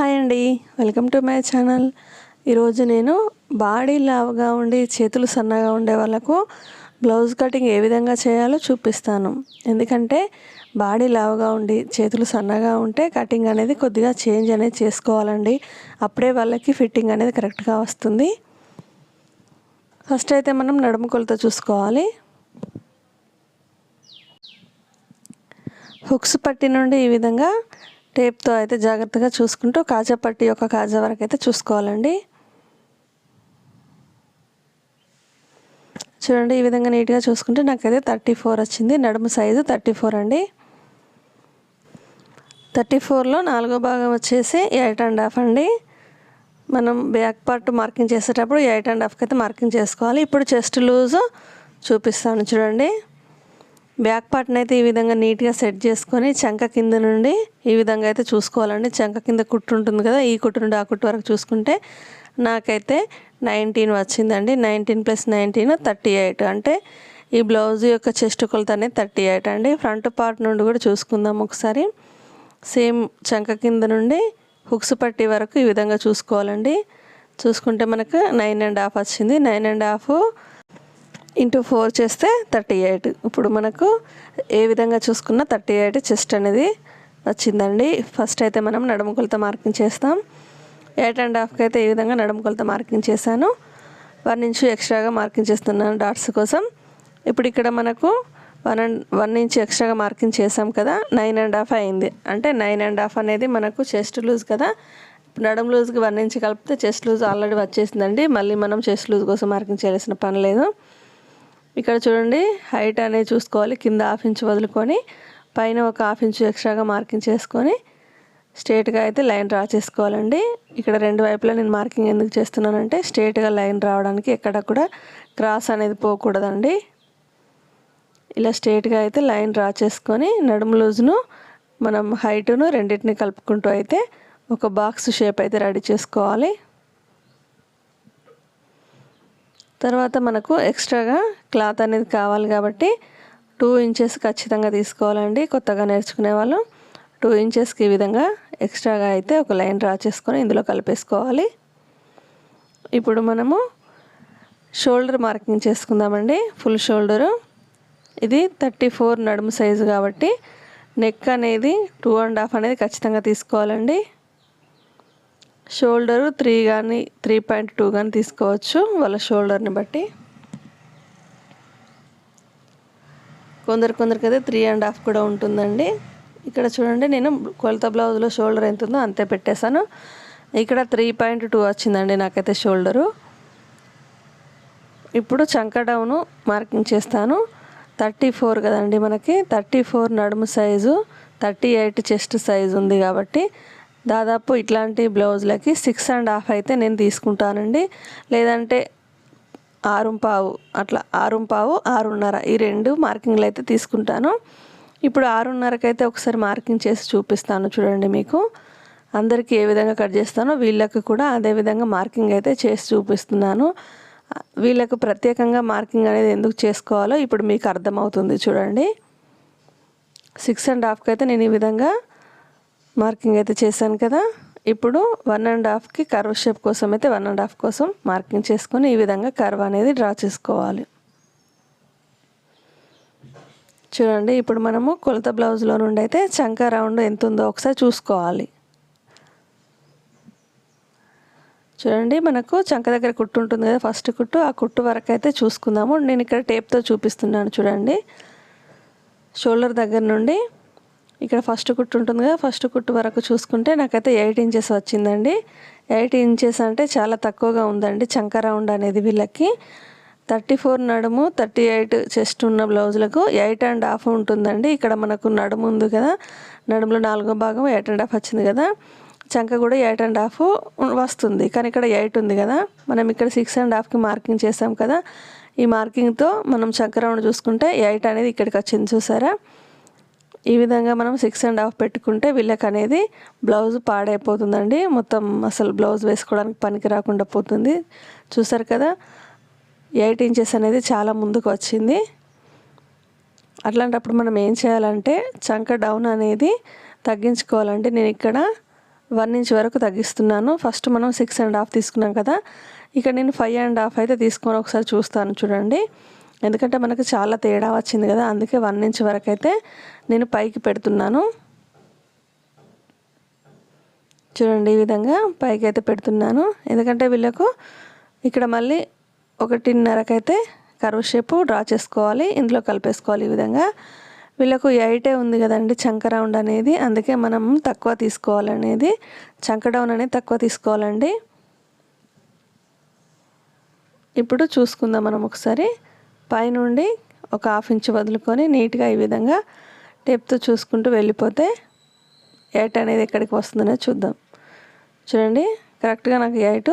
Hi అండి. Welcome to my channel. ఈరోజు నేను బాడీ లావుగా ఉండి చేతులు సన్నగా ఉండే వాళ్ళకు బ్లౌజ్ కటింగ్ ఏ విధంగా చేయాలో చూపిస్తాను. ఎందుకంటే బాడీ లావుగా ఉండి చేతులు సన్నగా ఉంటే కటింగ్ అనేది కొద్దిగా చేంజ్ అనేది చేసుకోవాలండి. అప్పుడే వాళ్ళకి ఫిట్టింగ్ అనేది కరెక్ట్గా వస్తుంది. ఫస్ట్ అయితే మనం నడుము కొలత చూసుకోవాలి. హుక్స్ పట్టి నుండి ఈ విధంగా టేప్తో అయితే జాగ్రత్తగా చూసుకుంటూ కాజా పట్టి కాజా వరకు అయితే చూసుకోవాలండి. చూడండి ఈ విధంగా నీట్గా చూసుకుంటే నాకైతే థర్టీ ఫోర్ వచ్చింది. నడుము సైజు థర్టీ ఫోర్ అండి. థర్టీ ఫోర్లో నాలుగో భాగం వచ్చేసి ఎయిట్ అండ్ హాఫ్ అండి. మనం బ్యాక్ పార్ట్ మార్కింగ్ చేసేటప్పుడు ఎయిట్ అండ్ హాఫ్కి అయితే మార్కింగ్ చేసుకోవాలి. ఇప్పుడు చెస్ట్ లూజు చూపిస్తాను చూడండి. బ్యాక్ పార్ట్ని అయితే ఈ విధంగా నీట్గా సెట్ చేసుకొని చంక కింద నుండి ఈ విధంగా అయితే చూసుకోవాలండి. చంక కింద కుట్టు ఉంటుంది కదా ఈ కుట్టు నుండి ఆ కుట్టు వరకు చూసుకుంటే నాకైతే నైన్టీన్ వచ్చిందండి. Nineteen plus nineteen thirty eight. అంటే ఈ బ్లౌజ్ యొక్క చెస్ట్ కొలత అనేది థర్టీ ఎయిట్ అండి. ఫ్రంట్ పార్ట్ నుండి కూడా చూసుకుందాం ఒకసారి. సేమ్ చంక కింద నుండి హుక్స్ పట్టి వరకు ఈ విధంగా చూసుకోవాలండి. చూసుకుంటే మనకు నైన్ అండ్ హాఫ్ వచ్చింది. Nine and half into four చేస్తే థర్టీ ఎయిట్. ఇప్పుడు మనకు ఏ విధంగా చూసుకున్నా థర్టీ ఎయిట్ చెస్ట్ అనేది వచ్చిందండి. ఫస్ట్ అయితే మనం నడుము కొలత మార్కింగ్ చేస్తాం. ఎయిట్ అండ్ హాఫ్కి అయితే ఈ విధంగా నడుము కొలత మార్కింగ్ చేశాను. వన్ ఇంచు ఎక్స్ట్రాగా మార్కింగ్ చేస్తున్నాను డాట్స్ కోసం. ఇప్పుడు ఇక్కడ మనకు వన్ అండ్ వన్ ఇంచ్ ఎక్స్ట్రాగా మార్కింగ్ చేసాం కదా నైన్ అండ్ హాఫ్ అయింది. అంటే నైన్ అండ్ హాఫ్ అనేది మనకు చెస్ట్ లూజ్ కదా. నడుం లూజ్కి వన్ ఇంచ్ కలిపితే చెస్ట్ లూజ్ ఆల్రెడీ వచ్చేసిందండి. మళ్ళీ మనం చెస్ట్ లూజ్ కోసం మార్కింగ్ చేయాల్సిన పని లేదు. ఇక్కడ చూడండి హైట్ అనేది చూసుకోవాలి. కింద హాఫ్ ఇంచ్ వదులుకొని పైన ఒక హాఫ్ ఇంచ్ ఎక్స్ట్రాగా మార్కింగ్ చేసుకొని స్ట్రేట్గా అయితే లైన్ డ్రా చేసుకోవాలండి. ఇక్కడ రెండు వైపులా నేను మార్కింగ్ ఎందుకు చేస్తున్నానంటే స్ట్రేట్గా లైన్ రావడానికి ఎక్కడ కూడా క్రాస్ అనేది పోకూడదండి. ఇలా స్ట్రేట్గా అయితే లైన్ డ్రా చేసుకొని నడుము లూజ్ను మనం హైటును రెండింటిని కలుపుకుంటూ అయితే ఒక బాక్స్ షేప్ అయితే రెడీ చేసుకోవాలి. తర్వాత మనకు ఎక్స్ట్రాగా క్లాత్ అనేది కావాలి కాబట్టి టూ ఇంచెస్ ఖచ్చితంగా తీసుకోవాలండి. కొత్తగా నేర్చుకునే వాళ్ళు. టూ ఇంచెస్కి ఈ విధంగా ఎక్స్ట్రాగా అయితే ఒక లైన్ డ్రా చేసుకొని ఇందులో కలిపేసుకోవాలి. ఇప్పుడు మనము షోల్డర్ మార్కింగ్ చేసుకుందామండి. Full shoulder. ఇది థర్టీ ఫోర్ నడుము సైజు కాబట్టి నెక్ అనేది టూ అండ్ హాఫ్ అనేది ఖచ్చితంగా తీసుకోవాలండి. షోల్డరు త్రీ కానీ త్రీ పాయింట్ టూ కానీ తీసుకోవచ్చు వాళ్ళ షోల్డర్ని బట్టి. కొందరు కొందరికి అయితే త్రీ అండ్ హాఫ్ కూడా ఉంటుందండి. ఇక్కడ చూడండి నేను కొలత బ్లౌజ్లో షోల్డర్ ఎంత ఉందో అంతే పెట్టేశాను. ఇక్కడ త్రీ పాయింట్ టూ వచ్చిందండి నాకైతే షోల్డరు. ఇప్పుడు చంక డౌను మార్కింగ్ చేస్తాను. థర్టీ ఫోర్ కదండి మనకి థర్టీ ఫోర్ నడుము size thirty eight chest size ఉంది కాబట్టి దాదాపు ఇట్లాంటి బ్లౌజులకి సిక్స్ అండ్ హాఫ్ అయితే నేను తీసుకుంటానండి. లేదంటే ఆరుంపావు అట్లా ఆరుంపావు ఆరున్నర ఈ రెండు మార్కింగ్లు అయితే తీసుకుంటాను. ఇప్పుడు ఆరున్నరకైతే అయితే ఒకసారి మార్కింగ్ చేసి చూపిస్తాను చూడండి మీకు. అందరికీ ఏ విధంగా కట్ చేస్తానో వీళ్ళకి కూడా అదే విధంగా మార్కింగ్ అయితే చేసి చూపిస్తున్నాను. వీళ్ళకు ప్రత్యేకంగా మార్కింగ్ అనేది ఎందుకు చేసుకోవాలో ఇప్పుడు మీకు అర్థమవుతుంది చూడండి. సిక్స్ అండ్ హాఫ్కి అయితే నేను ఈ విధంగా మార్కింగ్ అయితే చేశాను కదా. ఇప్పుడు వన్ అండ్ హాఫ్కి కర్వ్ షేప్ కోసం అయితే వన్ అండ్ హాఫ్ కోసం మార్కింగ్ చేసుకొని ఈ విధంగా కర్వ్ అనేది డ్రా చేసుకోవాలి. చూడండి ఇప్పుడు మనము కొలత బ్లౌజ్లో నుండి అయితే చంక రౌండ్ ఎంత ఉందో ఒకసారి చూసుకోవాలి. చూడండి మనకు చంక దగ్గర కుట్టు ఉంటుంది కదా ఫస్ట్ కుట్టు. ఆ కుట్టు వరకు అయితే చూసుకుందాము. నేను ఇక్కడ టేప్తో చూపిస్తున్నాను చూడండి. షోల్డర్ దగ్గర నుండి ఇక్కడ ఫస్ట్ కుట్టు ఉంటుంది కదా ఫస్ట్ కుట్టు వరకు చూసుకుంటే నాకైతే ఎయిట్ ఇంచెస్ వచ్చిందండి. ఎయిట్ ఇంచెస్ అంటే చాలా తక్కువగా ఉందండి చంక రౌండ్ అనేది వీళ్ళకి. థర్టీ ఫోర్ నడుము థర్టీ ఎయిట్ చెస్ట్ ఉన్న బ్లౌజులకు ఎయిట్ అండ్ హాఫ్ ఉంటుందండి. ఇక్కడ మనకు నడుము ఉంది కదా నడుములో నాలుగో భాగం ఎయిట్ అండ్ హాఫ్ వచ్చింది కదా. చంక కూడా ఎయిట్ అండ్ హాఫ్ వస్తుంది కానీ ఇక్కడ ఎయిట్ ఉంది కదా. మనం ఇక్కడ సిక్స్ అండ్ హాఫ్కి మార్కింగ్ చేసాం కదా. ఈ మార్కింగ్తో మనం చంక రౌండ్ చూసుకుంటే ఎయిట్ అనేది ఇక్కడికి వచ్చింది చూసారా. ఈ విధంగా మనం సిక్స్ అండ్ హాఫ్ పెట్టుకుంటే వీళ్ళకి అనేది బ్లౌజ్ పాడైపోతుందండి. మొత్తం అసలు బ్లౌజ్ వేసుకోవడానికి పనికి రాకుండా పోతుంది. చూసారు కదా ఎయిట్ ఇంచెస్ అనేది చాలా ముందుకు వచ్చింది. అట్లాంటప్పుడు మనం ఏం చేయాలంటే చంక డౌన్ అనేది తగ్గించుకోవాలంటే నేను ఇక్కడ వన్ ఇంచ్ వరకు తగ్గిస్తున్నాను. ఫస్ట్ మనం సిక్స్ అండ్ హాఫ్ తీసుకున్నాం కదా. ఇక్కడ నేను ఫైవ్ అండ్ హాఫ్ అయితే తీసుకొని ఒకసారి చూస్తాను చూడండి. ఎందుకంటే మనకు చాలా తేడా వచ్చింది కదా అందుకే వన్ ఇంచ్ వరకు అయితే నేను పైకి పెడుతున్నాను. చూడండి ఈ విధంగా పైకి అయితే పెడుతున్నాను. ఎందుకంటే వీళ్ళకు ఇక్కడ మళ్ళీ ఒకటిన్నరకైతే కరువు షేపు డ్రా చేసుకోవాలి ఇందులో కలిపేసుకోవాలి ఈ విధంగా. వీళ్ళకు ఎయిటే ఉంది కదండి చంక రౌండ్ అనేది అందుకే మనం తక్కువ తీసుకోవాలనేది చంక డౌన్ అనేది తక్కువ తీసుకోవాలండి. ఇప్పుడు చూసుకుందాం మనం ఒకసారి. పైనుండి ఒక హాఫ్ ఇంచ్ వదులుకొని నీట్గా ఈ విధంగా టేప్తో చూసుకుంటూ వెళ్ళిపోతే ఎయిట్ అనేది ఎక్కడికి వస్తుందనే చూద్దాం. చూడండి కరెక్ట్గా నాకు ఎయిట్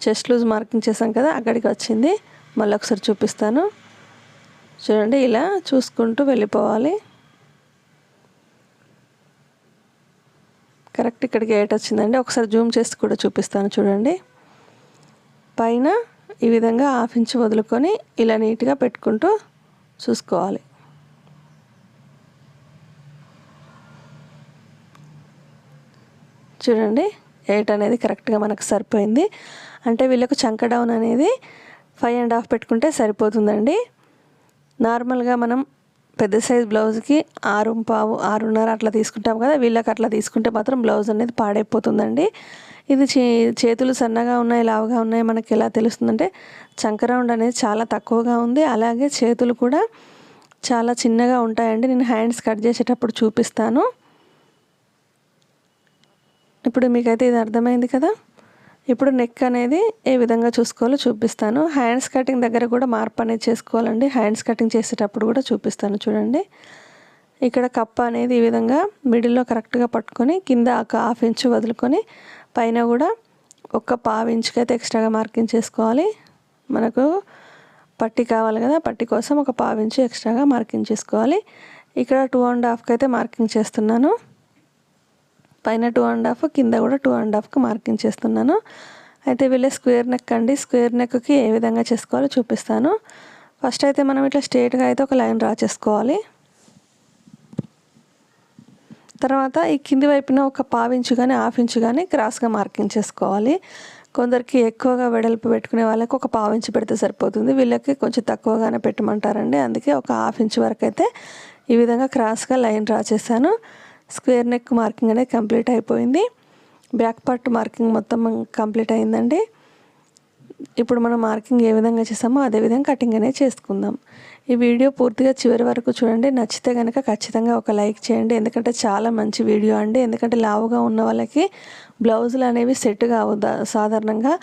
చెస్ట్ లూజ్ మార్కింగ్ చేశాం కదా అక్కడికి వచ్చింది. మళ్ళీ ఒకసారి చూపిస్తాను. చూడండి ఇలా చూసుకుంటూ వెళ్ళిపోవాలి. కరెక్ట్ ఇక్కడికి ఎయిట్ వచ్చిందండి. ఒకసారి జూమ్ చేసి కూడా చూపిస్తాను చూడండి. పైన ఈ విధంగా హాఫ్ ఇంచ్ వదులుకొని ఇలా నీట్గా పెట్టుకుంటూ చూసుకోవాలి. చూడండి ఎయిట్ అనేది కరెక్ట్గా మనకు సరిపోయింది. అంటే వీళ్ళకు చంక డౌన్ అనేది ఫైవ్ అండ్ హాఫ్ పెట్టుకుంటే సరిపోతుందండి. నార్మల్గా మనం పెద్ద సైజ్ బ్లౌజ్కి ఆరు పావు ఆరున్నర అట్లా తీసుకుంటాం కదా వీళ్ళకి అట్లా తీసుకుంటే మాత్రం బ్లౌజ్ అనేది పాడైపోతుందండి. ఇది చే చేతులు సన్నగా ఉన్నాయి లావుగా ఉన్నాయి మనకి ఎలా తెలుస్తుందంటే చంకరౌండ్ అనేది చాలా తక్కువగా ఉంది. అలాగే చేతులు కూడా చాలా చిన్నగా ఉంటాయండి. నేను హ్యాండ్స్ కట్ చేసేటప్పుడు చూపిస్తాను. ఇప్పుడు మీకైతే ఇది అర్థమైంది కదా? ఇప్పుడు నెక్ అనేది ఏ విధంగా చూసుకోవాలో చూపిస్తాను. హ్యాండ్స్ కటింగ్ దగ్గర కూడా మార్పు అనేది చేసుకోవాలండి. హ్యాండ్స్ కటింగ్ చేసేటప్పుడు కూడా చూపిస్తాను చూడండి. ఇక్కడ కప్ప అనేది ఈ విధంగా మిడిల్లో కరెక్ట్గా పట్టుకొని కింద ఒక హాఫ్ ఇంచ్ వదులుకొని పైన కూడా ఒక పావు అయితే ఎక్స్ట్రాగా మార్కింగ్ చేసుకోవాలి. మనకు పట్టి కావాలి కదా పట్టి కోసం ఒక పావు ఇంచు ఎక్స్ట్రాగా మార్కింగ్ చేసుకోవాలి. ఇక్కడ టూ అండ్ హాఫ్కి అయితే మార్కింగ్ చేస్తున్నాను. పైన టూ అండ్ హాఫ్ కింద కూడా టూ అండ్ హాఫ్కి మార్కింగ్ చేస్తున్నాను. అయితే వీళ్ళే స్క్వేర్ నెక్ అండి. స్క్వేర్ నెక్కి ఏ విధంగా చేసుకోవాలో చూపిస్తాను. ఫస్ట్ అయితే మనం ఇట్లా స్ట్రేట్గా అయితే ఒక లైన్ డ్రా చేసుకోవాలి. తర్వాత ఈ కింది వైపున ఒక పావించు కానీ హాఫ్ ఇంచు కానీ క్రాస్గా మార్కింగ్ చేసుకోవాలి. కొందరికి ఎక్కువగా వెడల్పు పెట్టుకునే వాళ్ళకి ఒక పావు ఇంచు పెడితే సరిపోతుంది. వీళ్ళకి కొంచెం తక్కువగానే పెట్టమంటారండి. అందుకే ఒక హాఫ్ ఇంచ్ వరకు అయితే ఈ విధంగా క్రాస్గా లైన్ డ్రా చేశాను. స్క్వేర్ నెక్ మార్కింగ్ అనేది కంప్లీట్ అయిపోయింది. బ్యాక్ పార్ట్ మార్కింగ్ మొత్తం కంప్లీట్ అయిందండి. ఇప్పుడు మనం మార్కింగ్ ఏ విధంగా చేసామో అదే విధంగా కటింగ్ అనేది చేసుకుందాం. ఈ వీడియో పూర్తిగా చివరి వరకు చూడండి. నచ్చితే కనుక ఖచ్చితంగా ఒక లైక్ చేయండి. ఎందుకంటే చాలా మంచి వీడియో అండి. ఎందుకంటే లావుగా ఉన్న వాళ్ళకి బ్లౌజులు అనేవి సెట్ కావు సాధారణంగా.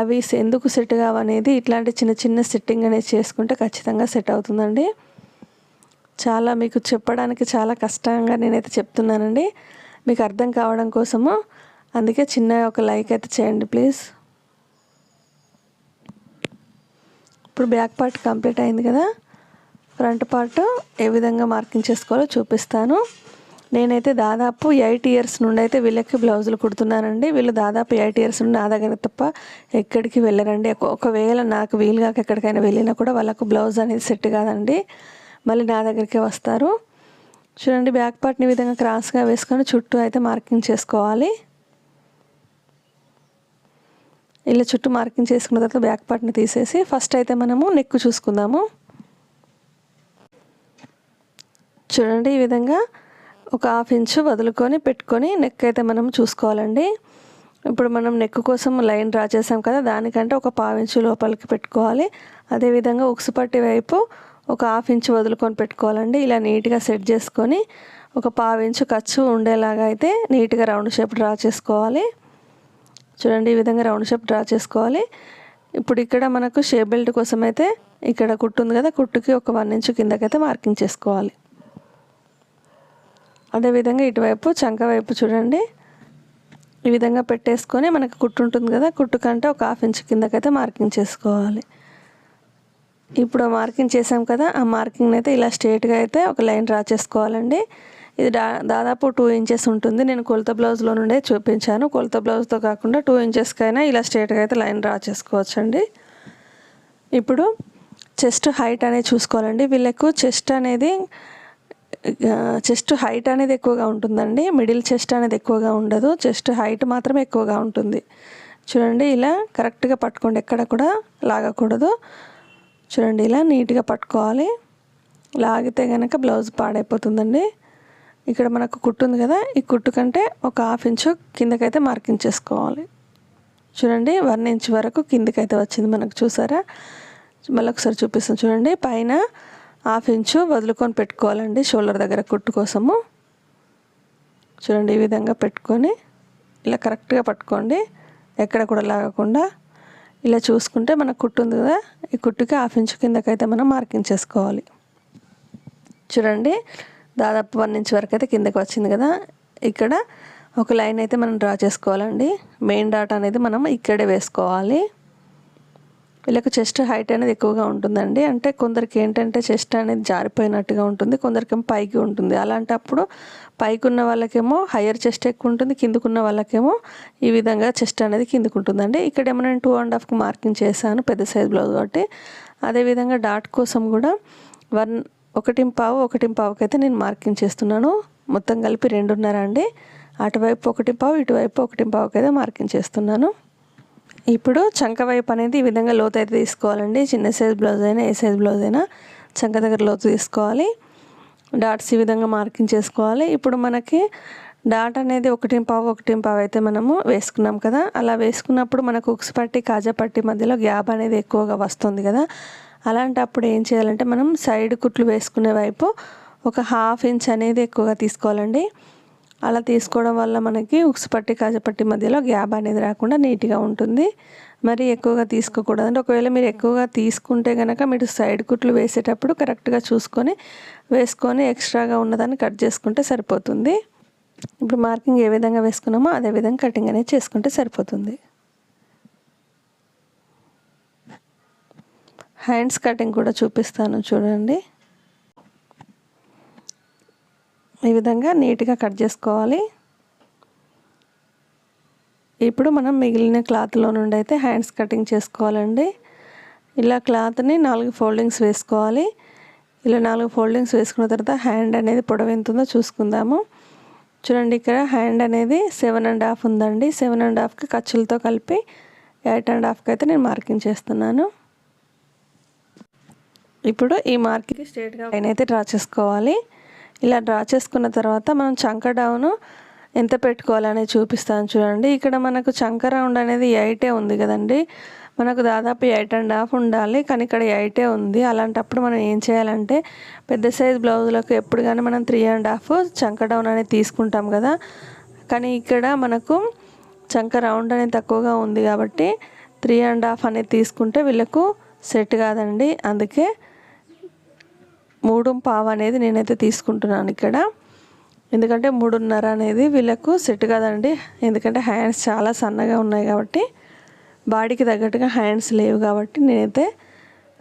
అవి ఎందుకు సెట్ కావనేది ఇట్లాంటి చిన్న చిన్న సెట్టింగ్ అనేది చేసుకుంటే ఖచ్చితంగా సెట్ అవుతుందండి. చాలా మీకు చెప్పడానికి చాలా కష్టంగా నేనైతే చెప్తున్నానండి. మీకు అర్థం కావడం కోసము అందుకే చిన్న ఒక లైక్ అయితే చేయండి ప్లీజ్. ఇప్పుడు బ్యాక్ పార్ట్ కంప్లీట్ అయింది కదా. ఫ్రంట్ పార్ట్ ఏ విధంగా మార్కింగ్ చేసుకోవాలో చూపిస్తాను. నేనైతే దాదాపు ఎయిట్ ఇయర్స్ నుండి అయితే వీళ్ళకి బ్లౌజులు కుడుతున్నానండి. వీళ్ళు దాదాపు ఎయిట్ ఇయర్స్ నుండి నా దగ్గర తప్ప ఎక్కడికి వెళ్ళరండి. ఒకవేళ నాకు వీలుగాక ఎక్కడికైనా వెళ్ళినా కూడా వాళ్ళకు బ్లౌజ్ అనేది సెట్ కాదండి. మళ్ళీ నా దగ్గరికే వస్తారు. చూడండి బ్యాక్ పార్ట్ని విధంగా క్రాస్గా వేసుకొని చుట్టూ అయితే మార్కింగ్ చేసుకోవాలి. ఇలా చుట్టూ మార్కింగ్ చేసుకున్న తర్వాత బ్యాక్ పార్ట్ని తీసేసి ఫస్ట్ అయితే మనము నెక్ చూసుకుందాము. చూడండి ఈ విధంగా ఒక హాఫ్ ఇంచు వదులుకొని పెట్టుకొని నెక్ అయితే మనం చూసుకోవాలండి. ఇప్పుడు మనం నెక్ కోసం లైన్ డ్రా చేసాం కదా దానికంటే ఒక పావు ఇంచు లోపలికి పెట్టుకోవాలి. అదేవిధంగా ఉక్సుపట్టి వైపు ఒక హాఫ్ ఇంచ్ వదులుకొని పెట్టుకోవాలండి. ఇలా నీట్గా సెట్ చేసుకొని ఒక పావు ఇంచు ఖర్చు ఉండేలాగా అయితే నీట్గా రౌండ్ షేప్ డ్రా చేసుకోవాలి. చూడండి ఈ విధంగా రౌండ్ షేప్ డ్రా చేసుకోవాలి. ఇప్పుడు ఇక్కడ మనకు షేప్ బెల్ట్ కోసం అయితే ఇక్కడ కుట్టు ఉంది కదా కుట్టుకి ఒక వన్ ఇంచు కిందకైతే మార్కింగ్ చేసుకోవాలి. అదేవిధంగా ఇటువైపు చంక వైపు చూడండి. ఈ విధంగా పెట్టేసుకొని మనకు కుట్టు ఉంటుంది కదా కుట్టు కంటే ఒక హాఫ్ ఇంచ్ కిందకైతే మార్కింగ్ చేసుకోవాలి. ఇప్పుడు మార్కింగ్ చేసాం కదా ఆ మార్కింగ్ అయితే ఇలా స్ట్రేట్గా అయితే ఒక లైన్ డ్రా చేసుకోవాలండి. ఇది దా దాదాపు టూ ఇంచెస్ ఉంటుంది. నేను కొలత బ్లౌజ్లో నుండే చూపించాను. కొలత బ్లౌజ్తో కాకుండా టూ ఇంచెస్కైనా ఇలా స్ట్రేట్గా అయితే లైన్ డ్రా చేసుకోవచ్చండి. ఇప్పుడు చెస్ట్ హైట్ అనేది చూసుకోవాలండి. వీళ్ళకు చెస్ట్ అనేది చెస్ట్ హైట్ అనేది ఎక్కువగా ఉంటుందండి. మిడిల్ చెస్ట్ అనేది ఎక్కువగా ఉండదు. చెస్ట్ హైట్ మాత్రమే ఎక్కువగా ఉంటుంది. చూడండి ఇలా కరెక్ట్గా పట్టుకోండి. ఎక్కడ కూడా లాగకూడదు. చూడండి ఇలా నీట్గా పట్టుకోవాలి. లాగితే కనుక బ్లౌజ్ పాడైపోతుందండి. ఇక్కడ మనకు కుట్టు ఉంది కదా ఈ కుట్టు కంటే ఒక హాఫ్ ఇంచు కిందకైతే మార్కింగ్ చేసుకోవాలి చూడండి వన్ ఇంచ్ వరకు కిందకైతే వచ్చింది మనకు. చూసారా? మళ్ళీ ఒకసారి చూపిస్తాను. చూడండి పైన హాఫ్ ఇంచు వదులుకొని పెట్టుకోవాలండి షోల్డర్ దగ్గర కుట్టు కోసము. చూడండి ఈ విధంగా పెట్టుకొని ఇలా కరెక్ట్గా పట్టుకోండి ఎక్కడ కూడా లాగకుండా. ఇలా చూసుకుంటే మనకు కుట్టు ఉంది కదా ఈ కుట్టుకి హాఫ్ ఇంచు కిందకైతే మనం మార్కింగ్ చేసుకోవాలి. చూడండి దాదాపు వన్ ఇంచ్ వరకు అయితే కిందకి వచ్చింది కదా. ఇక్కడ ఒక లైన్ అయితే మనం డ్రా చేసుకోవాలండి. మెయిన్ డాట్ అనేది మనం ఇక్కడే వేసుకోవాలి. వీళ్ళకి చెస్ట్ హైట్ అనేది ఎక్కువగా ఉంటుందండి. అంటే కొందరికి ఏంటంటే చెస్ట్ అనేది జారిపోయినట్టుగా ఉంటుంది కొందరికేమో పైకి ఉంటుంది. అలాంటప్పుడు పైకి ఉన్న వాళ్ళకేమో హయ్యర్ చెస్ట్ ఎక్కువ ఉంటుంది కిందకున్న వాళ్ళకేమో ఈ విధంగా చెస్ట్ అనేది కిందకు ఉంటుందండి. ఇక్కడేమో నేను టూ అండ్ హాఫ్కి మార్కింగ్ చేశాను పెద్ద సైజ్ బ్లౌజ్ కాబట్టి. అదేవిధంగా డాట్ కోసం కూడా వన్ ఒకటి పావు ఒకటి పావుకి అయితే నేను మార్కింగ్ చేస్తున్నాను. మొత్తం కలిపి రెండున్నర అండి. అటువైపు ఒకటి పావు ఇటువైపు ఒకటి పావుకైతే మార్కింగ్ చేస్తున్నాను. ఇప్పుడు చంక వైపు అనేది ఈ విధంగా లోతు అయితే తీసుకోవాలండి. చిన్న సైజ్ బ్లౌజ్ అయినా ఏ సైజ్ బ్లౌజ్ అయినా చంక దగ్గర లోతు తీసుకోవాలి. డాట్స్ ఈ విధంగా మార్కింగ్ చేసుకోవాలి. ఇప్పుడు మనకి డాట్ అనేది ఒకటి పావు ఒకటి పావు అయితే మనము వేసుకున్నాం కదా. అలా వేసుకున్నప్పుడు మనకు ఉక్స్ పట్టి కాజా పట్టి మధ్యలో గ్యాప్ అనేది ఎక్కువగా వస్తుంది కదా. అలాంటప్పుడు ఏం చేయాలంటే మనం సైడ్ కుట్లు వేసుకునే వైపు ఒక హాఫ్ ఇంచ్ అనేది ఎక్కువగా తీసుకోవాలండి. అలా తీసుకోవడం వల్ల మనకి ఉక్స్ పట్టి కాజపట్టి మధ్యలో గ్యాప్ అనేది రాకుండా నీట్గా ఉంటుంది. మరి ఎక్కువగా తీసుకోకూడదు అంటే ఒకవేళ మీరు ఎక్కువగా తీసుకుంటే కనుక మీరు సైడ్ కుట్లు వేసేటప్పుడు కరెక్ట్గా చూసుకొని వేసుకొని ఎక్స్ట్రాగా ఉన్నదాన్ని కట్ చేసుకుంటే సరిపోతుంది. ఇప్పుడు మార్కింగ్ ఏ విధంగా వేసుకున్నామో అదే విధంగా కటింగ్ అనేది చేసుకుంటే సరిపోతుంది. హ్యాండ్స్ కటింగ్ కూడా చూపిస్తాను చూడండి. ఈ విధంగా నీట్గా కట్ చేసుకోవాలి. ఇప్పుడు మనం మిగిలిన క్లాత్లో నుండి అయితే హ్యాండ్స్ కటింగ్ చేసుకోవాలండి. ఇలా క్లాత్ని నాలుగు ఫోల్డింగ్స్ వేసుకోవాలి. ఇలా నాలుగు ఫోల్డింగ్స్ వేసుకున్న తర్వాత హ్యాండ్ అనేది పొడవు ఎంత ఉందో చూసుకుందాము. చూడండి ఇక్కడ హ్యాండ్ అనేది సెవెన్ అండ్ హాఫ్ ఉందండి. సెవెన్ అండ్ హాఫ్కి ఖర్చులతో కలిపి ఎయిట్ అండ్ హాఫ్కి అయితే నేను మార్కింగ్ చేస్తున్నాను. ఇప్పుడు ఈ మార్కింగ్ స్ట్రేట్గా లైన్ అయితే డ్రా చేసుకోవాలి. ఇలా డ్రా చేసుకున్న తర్వాత మనం చంక డౌను ఎంత పెట్టుకోవాలనేది చూపిస్తాను చూడండి. ఇక్కడ మనకు చంక రౌండ్ అనేది ఎయిటే ఉంది కదండి. మనకు దాదాపు ఎయిట్ అండ్ హాఫ్ ఉండాలి కానీ ఇక్కడ ఎయిటే ఉంది. అలాంటప్పుడు మనం ఏం చేయాలంటే పెద్ద సైజ్ బ్లౌజులకు ఎప్పుడు కానీ మనం త్రీ అండ్ హాఫ్ చంక డౌన్ అనేది తీసుకుంటాం కదా. కానీ ఇక్కడ మనకు చంక రౌండ్ అనేది తక్కువగా ఉంది కాబట్టి త్రీ అండ్ హాఫ్ అనేది తీసుకుంటే వీళ్ళకు సెట్ కాదండి. అందుకే మూడు పావు అనేది నేనైతే తీసుకుంటున్నాను ఇక్కడ. ఎందుకంటే మూడున్నర అనేది వీళ్ళకు సెట్ కదండి. ఎందుకంటే హ్యాండ్స్ చాలా సన్నగా ఉన్నాయి కాబట్టి బాడీకి తగ్గట్టుగా హ్యాండ్స్ లేవు కాబట్టి నేనైతే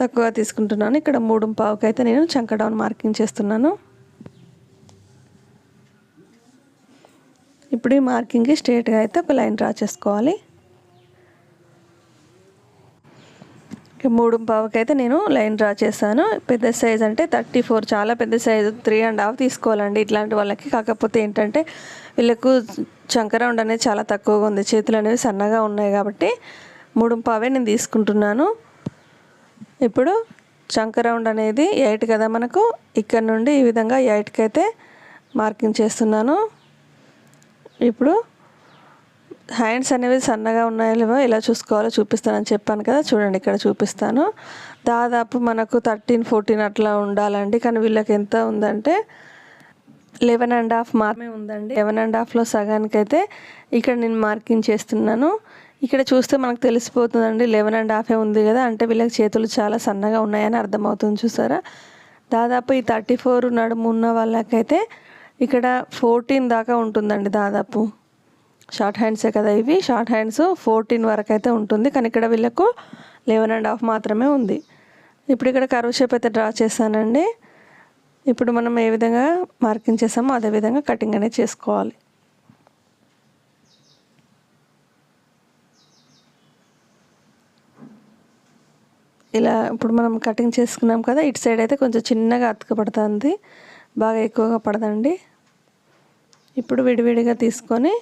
తక్కువ తీసుకుంటున్నాను. ఇక్కడ మూడు పావుకి అయితే నేను చంక డౌన్ మార్కింగ్ చేస్తున్నాను. ఇప్పుడు ఈ మార్కింగ్కి స్ట్రేట్గా అయితే ఒక లైన్ డ్రా చేసుకోవాలి. మూడు పావుకి అయితే నేను లైన్ డ్రా చేశాను. పెద్ద సైజ్ అంటే థర్టీ ఫోర్ చాలా పెద్ద సైజు. త్రీ అండ్ హాఫ్ తీసుకోవాలండి ఇట్లాంటి వాళ్ళకి. కాకపోతే ఏంటంటే వీళ్ళకు చంకరౌండ్ అనేది చాలా తక్కువగా ఉంది. చేతులు అనేవి సన్నగా ఉన్నాయి కాబట్టి మూడు పావే నేను తీసుకుంటున్నాను. ఇప్పుడు చంకరౌండ్ అనేది ఎయిట్ కదా మనకు. ఇక్కడ నుండి ఈ విధంగా ఎయిట్కి అయితే మార్కింగ్ చేస్తున్నాను. ఇప్పుడు హ్యాండ్స్ అనేవి సన్నగా ఉన్నాయో లేవో ఎలా చూసుకోవాలో చూపిస్తానని చెప్పాను కదా. చూడండి ఇక్కడ చూపిస్తాను. దాదాపు మనకు థర్టీన్ ఫోర్టీన్ అట్లా ఉండాలండి. కానీ వీళ్ళకి ఎంత ఉందంటే లెవెన్ అండ్ హాఫ్ మాత్రమే ఉందండి. లెవెన్ అండ్ హాఫ్లో సగానికి అయితే ఇక్కడ నేను మార్కింగ్ చేస్తున్నాను. ఇక్కడ చూస్తే మనకు తెలిసిపోతుందండి లెవెన్ అండ్ హాఫే ఉంది కదా. అంటే వీళ్ళకి చేతులు చాలా సన్నగా ఉన్నాయని అర్థమవుతుంది చూసారా? దాదాపు ఈ థర్టీ ఫోర్ నడుము ఉన్న వాళ్ళకైతే ఇక్కడ ఫోర్టీన్ దాకా ఉంటుందండి దాదాపు. షార్ట్ హ్యాండ్సే కదా ఇవి. షార్ట్ హ్యాండ్స్ ఫోర్టీన్ వరకు అయితే ఉంటుంది. కానీ ఇక్కడ వీళ్ళకు లెవెన్ అండ్ హాఫ్ మాత్రమే ఉంది. ఇప్పుడు ఇక్కడ కరువు షేప్ అయితే డ్రా చేశానండి. ఇప్పుడు మనం ఏ విధంగా మార్కింగ్ చేసామో అదే విధంగా కటింగ్ అనేది చేసుకోవాలి. ఇలా ఇప్పుడు మనం కటింగ్ చేసుకున్నాం కదా ఇటు సైడ్ అయితే కొంచెం చిన్నగా అతుకబడుతుంది బాగా ఎక్కువగా పడదండి. ఇప్పుడు విడివిడిగా తీసుకొని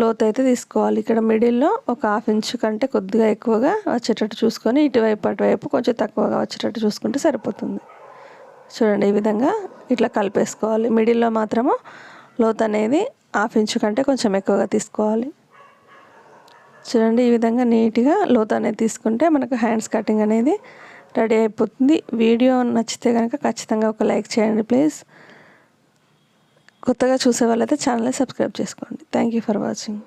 లోతు అయితే తీసుకోవాలి. ఇక్కడ మిడిల్లో ఒక హాఫ్ ఇంచ్ కంటే కొద్దిగా ఎక్కువగా వచ్చేటట్టు చూసుకొని ఇటువైపు అటువైపు కొంచెం తక్కువగా వచ్చేటట్టు చూసుకుంటే సరిపోతుంది. చూడండి ఈ విధంగా ఇట్లా కలిపేసుకోవాలి. మిడిల్లో మాత్రము లోతు అనేది హాఫ్ ఇంచ్ కంటే కొంచెం ఎక్కువగా తీసుకోవాలి. చూడండి ఈ విధంగా నీట్గా లోతు అనేది తీసుకుంటే మనకు హ్యాండ్స్ కటింగ్ అనేది రెడీ అయిపోతుంది. వీడియో నచ్చితే కనుక ఖచ్చితంగా ఒక లైక్ చేయండి ప్లీజ్. కొత్తగా చూసే వాళ్ళైతే ఛానల్ని సబ్స్క్రైబ్ చేసుకోండి. Thank you for watching